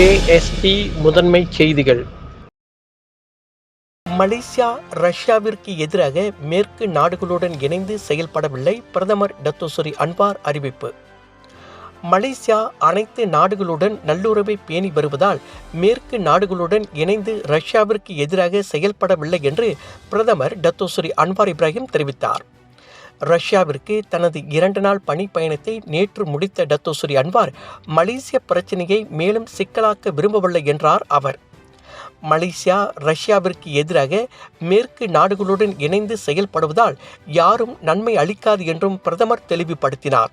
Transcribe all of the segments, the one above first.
KST முதன்மை செய்திகள். Malaysia ரஷ்யாவிற்கு எதிராக மேற்கு நாடுகளுடன் இணைந்து செயல்படவில்லை பிரதமர் டத்தோசரி அன்வார் அறிவிப்பு. மலேசியா அனைத்து நாடுகளுடன் நல்லுறவை பேணி வருவதால் மேற்கு நாடுகளுடன் இணைந்து ரஷ்யாவிற்கு எதிராக செயல்படவில்லை என்று பிரதமர் டத்தோசரி அன்வார் இப்ராஹிம் தெரிவித்தார். ரஷ்யாவிற்கு தனது இரண்டு நாள் பணி பயணத்தை நேற்று முடித்த டத்தோசுரி அன்வார் மலேசிய பிரச்சினையை மேலும் சிக்கலாக்க விரும்பவில்லை என்றார் அவர். மலேசியா ரஷ்யாவிற்கு எதிராக மேற்கு நாடுகளுடன் இணைந்து செயல்படுவதால் யாரும் நன்மை அளிக்காது என்றும் பிரதமர் தெளிவுபடுத்தினார்.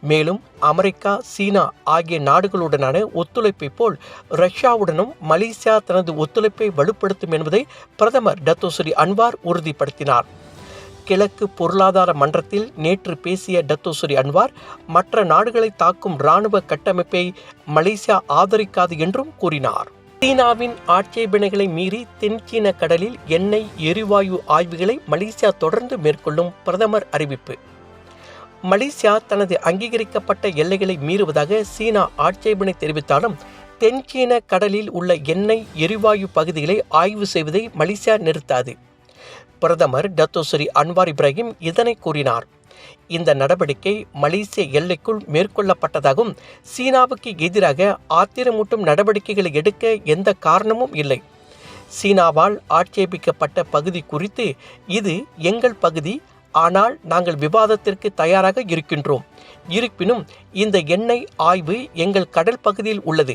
மேலும் அமெரிக்கா சீனா ஆகிய நாடுகளுடனான ஒத்துழைப்பை போல் ரஷ்யாவுடனும் மலேசியா தனது ஒத்துழைப்பை வலுப்படுத்தும் என்பதை பிரதமர் டத்தோசரி அன்வார் உறுதிப்படுத்தினார். கிழக்கு பொருளாதார மன்றத்தில் நேற்று பேசிய டத்தோசுரி அன்வார் மற்ற நாடுகளை தாக்கும் இராணுவ கட்டமைப்பை மலேசியா ஆதரிக்காது என்றும் கூறினார். சீனாவின் ஆட்சேபனைகளை மீறி தென்சீன கடலில் எண்ணெய் எரிவாயு ஆய்வுகளை மலேசியா தொடர்ந்து மேற்கொள்ளும் பிரதமர் அறிவிப்பு. மலேசியா தனது அங்கீகரிக்கப்பட்ட எல்லைகளை மீறுவதாக சீனா ஆட்சேபனை தெரிவித்தாலும் தென்சீன கடலில் உள்ள எண்ணெய் எரிவாயு பகுதிகளை ஆய்வு செய்வதை மலேசியா நிறுத்தாது. பிரதமர் டத்தோஸ்ரீ அன்வார் இப்ராஹிம் இதனை கூறினார். இந்த நடவடிக்கை மலேசிய எல்லைக்குள் மேற்கொள்ளப்பட்டதாகவும் சீனாவுக்கு எதிராக ஆத்திரமூட்டும் நடவடிக்கைகளை எடுக்க எந்த காரணமும் இல்லை. சீனாவால் ஆட்சேபிக்கப்பட்ட பகுதி குறித்து இது எங்கள் பகுதி ஆனால் நாங்கள் விவாதத்திற்கு தயாராக இருக்கின்றோம். இருப்பினும் இந்த எண்ணெய் ஆய்வு எங்கள் கடல் பகுதியில் உள்ளது.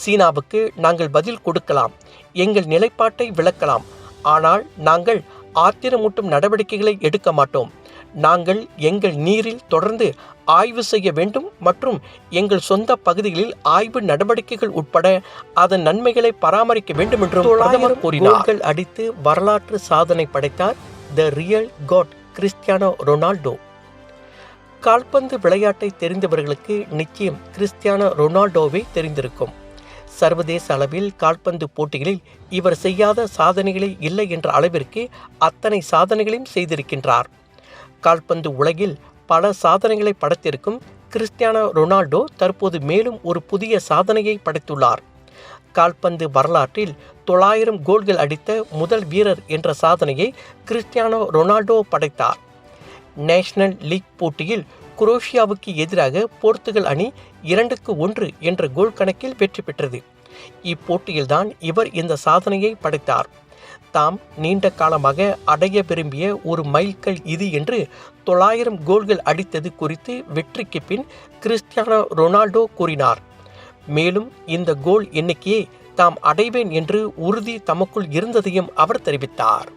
சீனாவுக்கு நாங்கள் பதில் கொடுக்கலாம் எங்கள் நிலைப்பாட்டை விளக்கலாம். ஆனால் நாங்கள் ஆத்திரமூட்டும் நடவடிக்கைகளை எடுக்க மாட்டோம். நாங்கள் எங்கள் நீரில் தொடர்ந்து ஆய்வு செய்ய வேண்டும் மற்றும் எங்கள் சொந்த பகுதிகளில் ஆய்வு நடவடிக்கைகள் உட்பட அதன் நன்மைகளை பராமரிக்க வேண்டும் என்றும் பிரதமர் கூறினார். அடித்து வரலாற்று சாதனை படைத்தார் the real God Cristiano Ronaldo. கால்பந்து விளையாட்டை தெரிந்தவர்களுக்கு நிச்சயம் கிறிஸ்டியானோ ரொனால்டோவை தெரிந்திருக்கும். சர்வதேச அளவில் கால்பந்து போட்டிகளில் இவர் செய்யாத சாதனைகளே இல்லை என்ற அளவிற்கு அத்தனை சாதனைகளையும் செய்திருக்கின்றார். கால்பந்து உலகில் பல சாதனைகளை படைத்திருக்கும் கிறிஸ்டியானோ ரொனால்டோ தற்போது மேலும் ஒரு புதிய சாதனையை படைத்துள்ளார். கால்பந்து வரலாற்றில் தொள்ளாயிரம் கோல்கள் அடித்த முதல் வீரர் என்ற சாதனையை கிறிஸ்டியானோ ரொனால்டோ படைத்தார். நேஷனல் லீக் போட்டியில் குரோஷியாவுக்கு எதிராக போர்த்துகல் அணி இரண்டுக்கு ஒன்று என்ற கோல் கணக்கில் வெற்றி பெற்றது. இப்போட்டியில்தான் இவர் இந்த சாதனையை படைத்தார். தாம் நீண்ட காலமாக அடைய விரும்பிய ஒரு மைல்கல் இது என்று தொள்ளாயிரம் கோல்கள் அடித்தது குறித்து வெற்றிக்கு பின் கிறிஸ்டியானோ ரொனால்டோ கூறினார். மேலும் இந்த கோல் எண்ணிக்கையை தாம் அடைவேன் என்று உறுதி தமக்குள் இருந்ததையும் அவர் தெரிவித்தார்.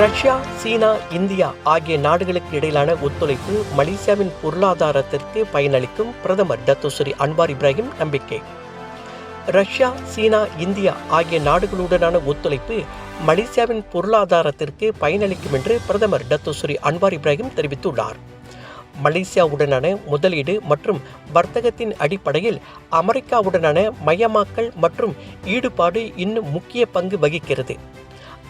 ரஷ்யா சீனா இந்தியா ஆகிய நாடுகளுக்கு இடையிலான ஒத்துழைப்பு மலேசியாவின் பொருளாதாரத்திற்கு பயனளிக்கும் பிரதமர் டத்தோசரி அன்வார் இப்ராஹிம் நம்பிக்கை. ரஷ்யா சீனா இந்தியா ஆகிய நாடுகளுடனான ஒத்துழைப்பு மலேசியாவின் பொருளாதாரத்திற்கு பயனளிக்கும் என்று பிரதமர் டத்தோசரி அன்வார் இப்ராஹிம் தெரிவித்துள்ளார். மலேசியாவுடனான முதலீடு மற்றும் வர்த்தகத்தின் அடிப்படையில் அமெரிக்காவுடனான மயமாக்கல் மற்றும் ஈடுபாடு இன்னும் முக்கிய பங்கு வகிக்கிறது.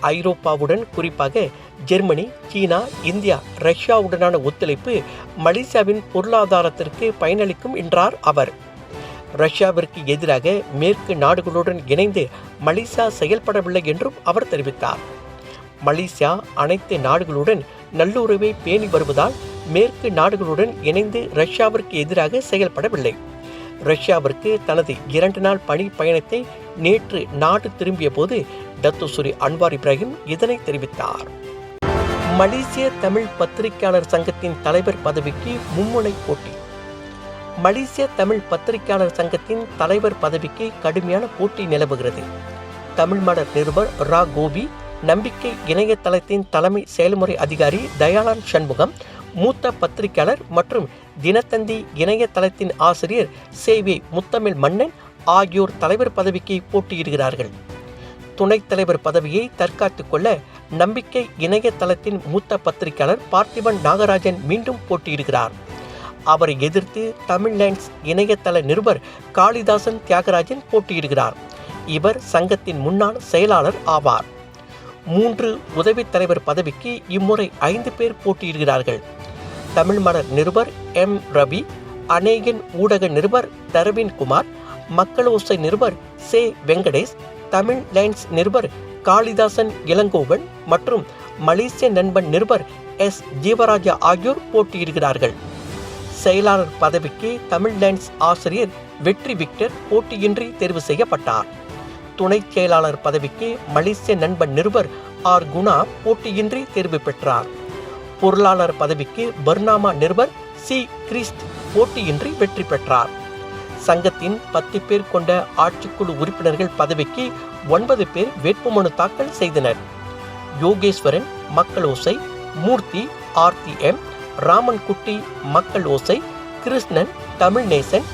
ஐரோப்பாவுடன் குறிப்பாக ஜெர்மனி சீனா இந்தியா ரஷ்யாவுடனான ஒத்துழைப்பு மலேசியாவின் பொருளாதாரத்திற்கு பயனளிக்கும் என்றார் அவர். ரஷ்யாவிற்கு எதிராக மேற்கு நாடுகளுடன் இணைந்து மலேசியா செயல்படவில்லை என்றும் அவர் தெரிவித்தார். மலேசியா அனைத்து நாடுகளுடன் நல்லுறவை பேணி வருவதால் மேற்கு நாடுகளுடன் இணைந்து ரஷ்யாவிற்கு எதிராக செயல்படவில்லை. ரஷ்யாவிற்கு தனது இரண்டு நாள் பணி பயணத்தை நேற்று நாடு திரும்பிய போது டத்துசுரி அன்வார் இப்ராஹிம் இதனை தெரிவித்தார். மலேசிய தமிழ் பத்திரிகையாளர் சங்கத்தின் தலைவர் பதவிக்கு மும்முனை போட்டி. மலேசிய தமிழ் பத்திரிகையாளர் சங்கத்தின் தலைவர் பதவிக்கு கடுமையான போட்டி நிலவுகிறது. தமிழ் மலர் நிருபர் ரா கோபி நம்பிக்கை இணையதளத்தின் தலைமை செயல்முறை அதிகாரி தயாளன் சண்முகம் மூத்த பத்திரிகையாளர் மற்றும் தினத்தந்தி இணையதளத்தின் ஆசிரியர் சேவை முத்தமிழ் மன்னன் ஆகியோர் தலைவர் பதவிக்கு போட்டியிடுகிறார்கள். துணைத் தலைவர் பதவியை தற்காத்துக் கொள்ள நம்பிக்கை இணையதளத்தின் மூத்த பத்திரிகையாளர் பார்த்திபன் நாகராஜன் மீண்டும் போட்டியிடுகிறார். அவரை எதிர்த்து தமிழ்லேண்ட்ஸ் இணையதள நிருபர் காளிதாசன் தியாகராஜன் போட்டியிடுகிறார். இவர் சங்கத்தின் முன்னாள் செயலாளர் ஆவார். மூன்று உதவித் தலைவர் பதவிக்கு இம்முறை ஐந்து பேர் போட்டியிடுகிறார்கள். தமிழ் மலர் நிருபர் எம். ரவி அநேகின் ஊடக நிருபர் தரவின் குமார் மக்களோசை நிருபர் சே. வெங்கடேஷ் தமிழ் லைன்ஸ் நிருபர் காளிதாசன் இளங்கோவன் மற்றும் மலேசிய நண்பன் நிருபர் எஸ். ஜீவராஜா ஆகியோர் போட்டியிடுகிறார்கள். செயலாளர் பதவிக்கு தமிழ் லைன்ஸ் ஆசிரியர் வெற்றி விக்டர் போட்டியின்றி தேர்வு செய்யப்பட்டார். துணைச் செயலாளர் பதவிக்கு மலேசிய நண்பன் நிருபர் ஆர். குணா போட்டியின்றி தேர்வு பெற்றார். பொருளாளர் பதவிக்கு பர்னாமா நிருபர் சி. கிறிஸ்ட் போட்டியின்றி வெற்றி பெற்றார். சங்கத்தின் பத்து பேர் கொண்ட ஆட்சிக்குழு உறுப்பினர்கள் பதவிக்கு ஒன்பது பேர் வேட்புமனு தாக்கல் செய்தனர். யோகேஸ்வரன் மக்கள் ஓசை மூர்த்தி ஆர்டிஎம் ராமன்குட்டி மக்கள் ஓசை கிருஷ்ணன் தமிழ்நேசன்